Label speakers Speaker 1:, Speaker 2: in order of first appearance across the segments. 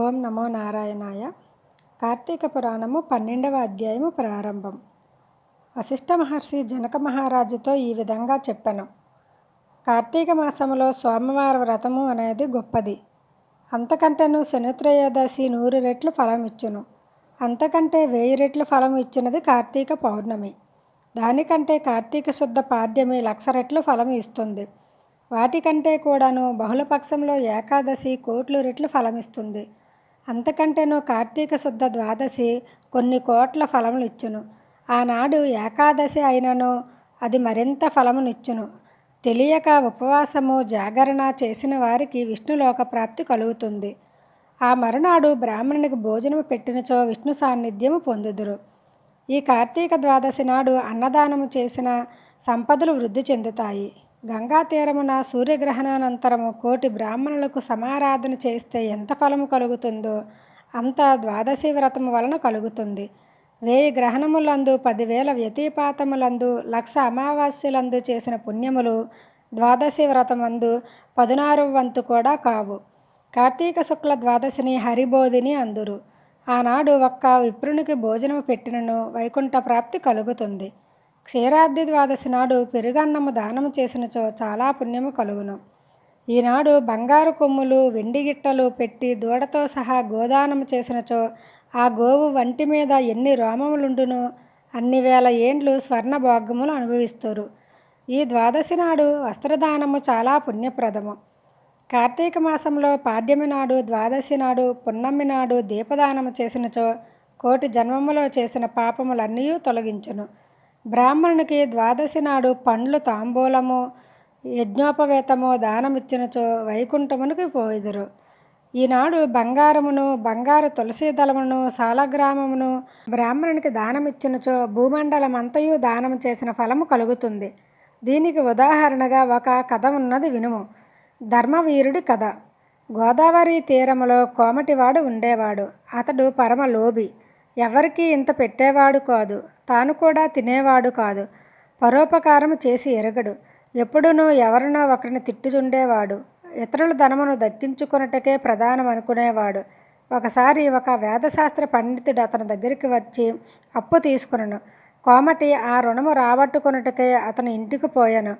Speaker 1: ఓం నమో నారాయణాయ. కార్తీక పురాణము పన్నెండవ అధ్యాయము ప్రారంభం. వశిష్ఠ మహర్షి జనక మహారాజుతో ఈ విధంగా చెప్పాను. కార్తీక మాసములో సోమవార వ్రతము అనేది గొప్పది. అంతకంటేను శనిత్రయోదశి నూరు రెట్లు ఫలం ఇచ్చును. అంతకంటే వెయ్యి రెట్లు ఫలం ఇచ్చినది కార్తీక పౌర్ణమి. దానికంటే కార్తీక శుద్ధ పాడ్యమి లక్ష రెట్లు ఫలం ఇస్తుంది. వాటికంటే కూడాను బహుళపక్షంలో ఏకాదశి కోట్లు రెట్లు ఫలమిస్తుంది అంతకంటేనో కార్తీక శుద్ధ ద్వాదశి కొన్ని కోట్ల ఫలములు ఇచ్చును ఆనాడు ఏకాదశి అయినను అది మరింత ఫలమునిచ్చును. తెలియక ఉపవాసము జాగరణ చేసిన వారికి విష్ణులోక ప్రాప్తి కలుగుతుంది. ఆ మరునాడు బ్రాహ్మణునికి భోజనము పెట్టినచో విష్ణు సాన్నిధ్యము పొందుదురు. ఈ కార్తీక ద్వాదశి నాడు అన్నదానము చేసిన సంపదలు వృద్ధి చెందుతాయి. గంగా తీరమున సూర్యగ్రహణానంతరము కోటి బ్రాహ్మణులకు సమారాధన చేస్తే ఎంత ఫలము కలుగుతుందో అంత ద్వాదశి వ్రతము వలన కలుగుతుంది. వేయి గ్రహణములందు పదివేల వ్యతిపాతములందు లక్ష అమావాస్యలందు చేసిన పుణ్యములు ద్వాదశి వ్రతమందు పదునారు వంతు కూడా కావు. కార్తీక శుక్ల ద్వాదశిని హరిబోధిని అందురు. ఆనాడు ఒక్క విప్రునికి భోజనము పెట్టినను వైకుంఠ ప్రాప్తి కలుగుతుంది. క్షీరాబ్ది ద్వాదశి నాడు పెరుగన్నము దానము చేసినచో చాలా పుణ్యము కలుగును. ఈనాడు బంగారు కొమ్ములు వెండి గిట్టలు పెట్టి దూడతో సహా గోదానము చేసినచో ఆ గోవు వంటి మీద ఎన్ని రోమములుండునో అన్ని వేల ఏండ్లు స్వర్ణ భోగములు అనుభవిస్తారు. ఈ ద్వాదశి నాడు వస్త్రదానము చాలా పుణ్యప్రదము. కార్తీక మాసంలో పాడ్యమి నాడు ద్వాదశి నాడు పున్నమి నాడు దీపదానము చేసినచో కోటి జన్మములో చేసిన పాపములన్నీ తొలగించును. బ్రాహ్మణునికి ద్వాదశి నాడు పండ్లు తాంబూలము యజ్ఞోపవేతము దానమిచ్చినచో వైకుంఠమునికి పోయిదురు. ఈనాడు బంగారమును బంగారు తులసి దళమును సాలగ్రామమును బ్రాహ్మణునికి దానమిచ్చినచో భూమండలమంతయు దానము చేసిన ఫలము కలుగుతుంది. దీనికి ఉదాహరణగా ఒక కథ ఉన్నది వినుము. ధర్మవీరుడి కథ. గోదావరి తీరములో కోమటివాడు ఉండేవాడు. అతడు పరమ లోబి ఎవరికీ ఇంత పెట్టేవాడు కాదు. తాను కూడా తినేవాడు కాదు. పరోపకారము చేసి ఎరగడు. ఎప్పుడునూ ఎవరినో ఒకరిని తిట్టుచుండేవాడు. ఇతరుల ధనమును దక్కించుకొనుటకే ప్రధానం అనుకునేవాడు. ఒకసారి ఒక వేదశాస్త్ర పండితుడు అతని దగ్గరికి వచ్చి అప్పు తీసుకున్నాను కోమటి ఆ రుణము రాబట్టుకున్నటకే అతని ఇంటికి పోయాను.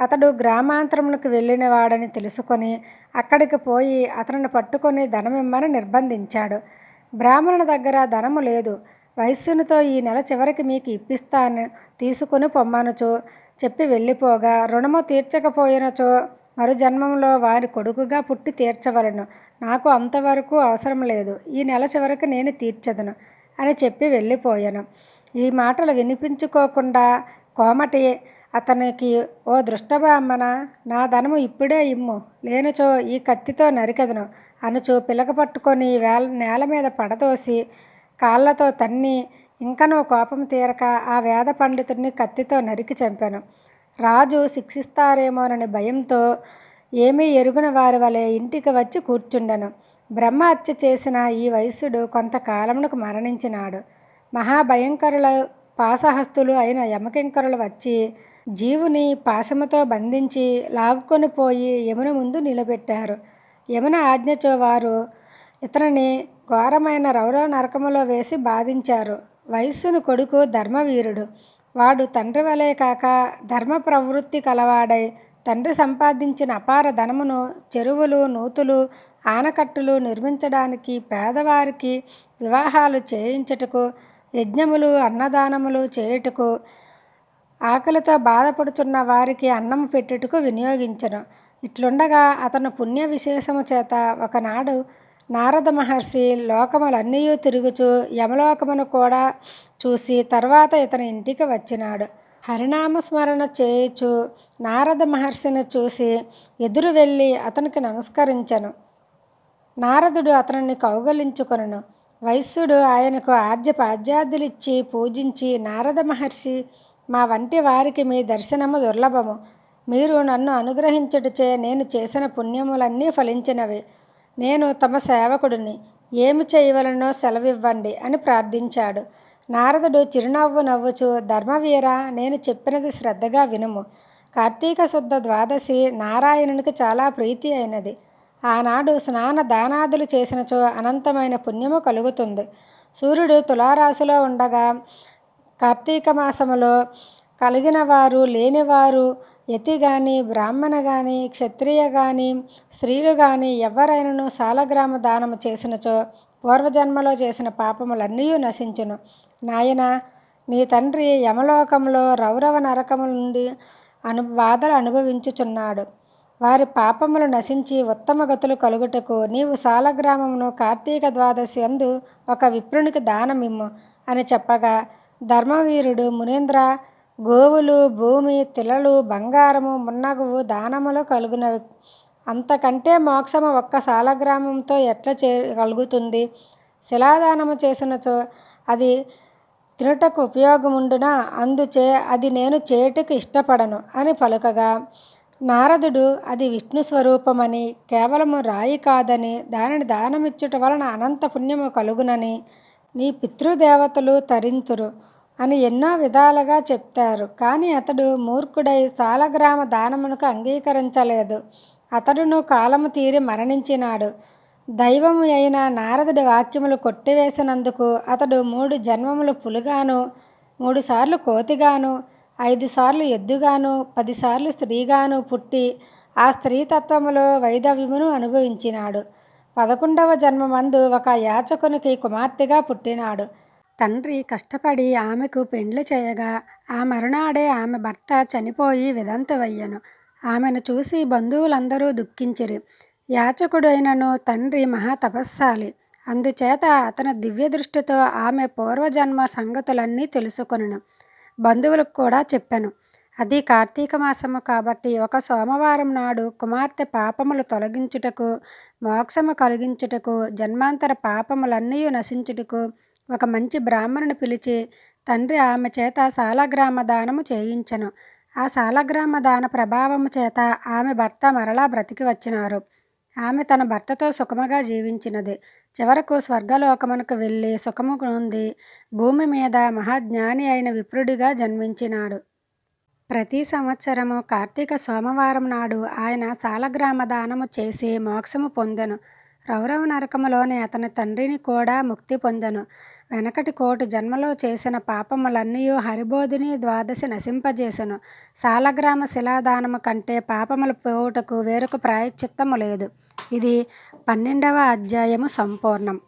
Speaker 1: అతడు గ్రామాంతరములకు వెళ్ళినవాడని తెలుసుకొని అక్కడికి పోయి అతనిని పట్టుకొని ధనమిమ్మని నిర్బంధించాడు. బ్రాహ్మణుని దగ్గర ధనము లేదు. వయస్సునితో ఈ నెల చివరికి మీకు ఇప్పిస్తాను. తీసుకుని పొమ్మనుచో. చెప్పి వెళ్ళిపోగా. రుణము తీర్చకపోయినచో మరు జన్మంలో వారి కొడుకుగా పుట్టి తీర్చవలను. నాకు అంతవరకు అవసరం లేదు. ఈ నెల చివరికి నేను తీర్చదను అని చెప్పి వెళ్ళిపోయాను. ఈ మాటలు వినిపించుకోకుండా కోమటి అతనికి ఓ దృష్ట బ్రాహ్మణ నా ధనము ఇప్పుడే ఇమ్ము. లేనిచో ఈ కత్తితో నరికెదను. అనుచు పిలక పట్టుకొని వేల నేల మీద పడదోసి కాళ్ళతో తన్ని ఇంకనో కోపం తీరక ఆ వేద పండితుడిని కత్తితో నరికి చంపాను. రాజు శిక్షిస్తారేమోనని భయంతో ఏమీ ఎరుగున వారి వలె ఇంటికి వచ్చి కూర్చుండెను. బ్రహ్మహత్య చేసిన ఈ వయస్సుడు కొంతకాలమునకు మరణించినాడు. మహాభయంకరుల పాసహస్తులు అయిన యమకింకరులు వచ్చి జీవుని పాశముతో బంధించి లాగుకొని పోయి యమున ముందు నిలబెట్టారు. యమున ఆజ్ఞచో వారు ఇతనిని ఘోరమైన రౌరవ నరకములో వేసి బాధించారు. వయస్సును కొడుకు ధర్మవీరుడు. వాడు తండ్రి వలె కాక ధర్మ ప్రవృత్తి కలవాడై తండ్రి సంపాదించిన అపార ధనమును చెరువులు నూతులు ఆనకట్టులు నిర్మించడానికి పేదవారికి వివాహాలు చేయించుటకు యజ్ఞములు అన్నదానములు చేయుటకు ఆకలితో బాధపడుతున్న వారికి అన్నం పెట్టుటకు వినియోగించను. ఇట్లుండగా అతను పుణ్య విశేషము చేత ఒకనాడు నారద మహర్షి లోకములన్నీ తిరుగుచూ యమలోకమును కూడా చూసి తర్వాత ఇతని ఇంటికి వచ్చినాడు. హరినామస్మరణ చేయుచు నారద మహర్షిని చూసి ఎదురు వెళ్ళి అతనికి నమస్కరించను. నారదుడు అతనిని కౌగలించుకొనను. వైశ్యుడు ఆయనకు ఆద్య పాద్యాదులిచ్చి పూజించి నారద మహర్షి మా వంటి వారికి మీ దర్శనము దుర్లభము. మీరు నన్ను అనుగ్రహించుటచే నేను చేసిన పుణ్యములన్నీ ఫలించినవి. నేను తమ సేవకుడిని. ఏమి చేయవలనో సెలవివ్వండి అని ప్రార్థించాడు. నారదుడు చిరునవ్వు నవ్వుచు ధర్మవీర నేను చెప్పినది శ్రద్ధగా వినుము. కార్తీక శుద్ధ ద్వాదశి నారాయణునికి చాలా ప్రీతి అయినది. ఆనాడు స్నాన దానాదులు చేసినచో అనంతమైన పుణ్యము కలుగుతుంది. సూర్యుడు తులారాశిలో ఉండగా కార్తీక మాసములో కలిగిన వారు లేనివారు యతి కానీ బ్రాహ్మణ కానీ క్షత్రియ కానీ స్త్రీలు కానీ ఎవరైనను సాలగ్రామ దానము చేసినచో పూర్వజన్మలో చేసిన పాపములన్నీ నశించును. నాయన నీ తండ్రి యమలోకంలో రౌరవ నరకముల నుండి అను బాధలు అనుభవించుచున్నాడు. వారి పాపములు నశించి ఉత్తమ గతులు కలుగుటకు నీవు సాలగ్రామమును కార్తీక ద్వాదశి అందు ఒక విప్రునికి దానమిమ్ము అని చెప్పగా ధర్మవీరుడు మునీంద్ర గోవులు భూమి తిలలు బంగారము మున్నగువు దానములు కలుగునవి. అంతకంటే మోక్షము ఒక్క సాలగ్రామంతో ఎట్లా చే కలుగుతుంది? శిలాదానము చేసినచో అది తినుటకు ఉపయోగముండున? అందుచే అది నేను చేయుటకు ఇష్టపడను అని పలుకగా నారదుడు అది విష్ణు స్వరూపమని కేవలము రాయి కాదని దానిని దానమిచ్చుట వలన అనంత పుణ్యము కలుగునని నీ పితృదేవతలు తరింతురు అని ఎన్నో విధాలుగా చెప్తారు. కానీ అతడు మూర్ఖుడై సాలగ్రామ దానమునకు అంగీకరించలేదు. అతడును కాలము తీరి మరణించినాడు. దైవము అయిన నారదుడి వాక్యములు కొట్టివేసినందుకు అతడు మూడు జన్మములు పులుగాను మూడుసార్లు కోతిగాను ఐదుసార్లు ఎద్దుగాను పదిసార్లు స్త్రీగాను పుట్టి ఆ స్త్రీతత్వములో వైదవ్యమును అనుభవించినాడు. పదకొండవ జన్మమందు ఒక యాచకునికి కుమార్తెగా పుట్టినాడు. తండ్రి కష్టపడి ఆమెకు పెండ్లి చేయగా ఆ మరునాడే ఆమె భర్త చనిపోయి విదంతవయ్యను ఆమెను చూసి బంధువులందరూ దుఃఖించిరి. యాచకుడైనను తండ్రి మహా తపస్సాలి. అందుచేత అతని దివ్య దృష్టితో ఆమె పూర్వజన్మ సంగతులన్నీ తెలుసుకొనను. బంధువులకు కూడా చెప్పాను. అది కార్తీక మాసము కాబట్టి ఒక సోమవారం నాడు కుమార్తె పాపములు తొలగించుటకు మోక్షము కలిగించుటకు జన్మాంతర పాపములన్నీ నశించుటకు ఒక మంచి బ్రాహ్మణుని పిలిచి తండ్రి ఆమె చేత సాలగ్రామ దానము చేయించను. ఆ సాలగ్రామ దాన ప్రభావము చేత ఆమె భర్త మరలా బ్రతికి వచ్చినారు. ఆమె తన భర్తతో సుఖముగా జీవించినది. చివరకు స్వర్గలోకమునకు వెళ్ళి సుఖము పొంది భూమి మీద మహాజ్ఞాని అయిన విప్రుడిగా జన్మించినాడు. ప్రతి సంవత్సరము కార్తీక సోమవారం నాడు ఆయన సాలగ్రామ దానము చేసి మోక్షము పొందెను. రౌరవ నరకములోని అతని తండ్రిని కూడా ముక్తి పొందెను. వెనకటి కోటి జన్మలో చేసిన పాపములన్నీ హరిబోధిని ద్వాదశి నశింపజేసెను. సాలగ్రామ శిలాదానము కంటే పాపములు పోవుటకు వేరొక ప్రాయశ్చిత్తము లేదు. ఇది పన్నెండవ అధ్యాయము సంపూర్ణం.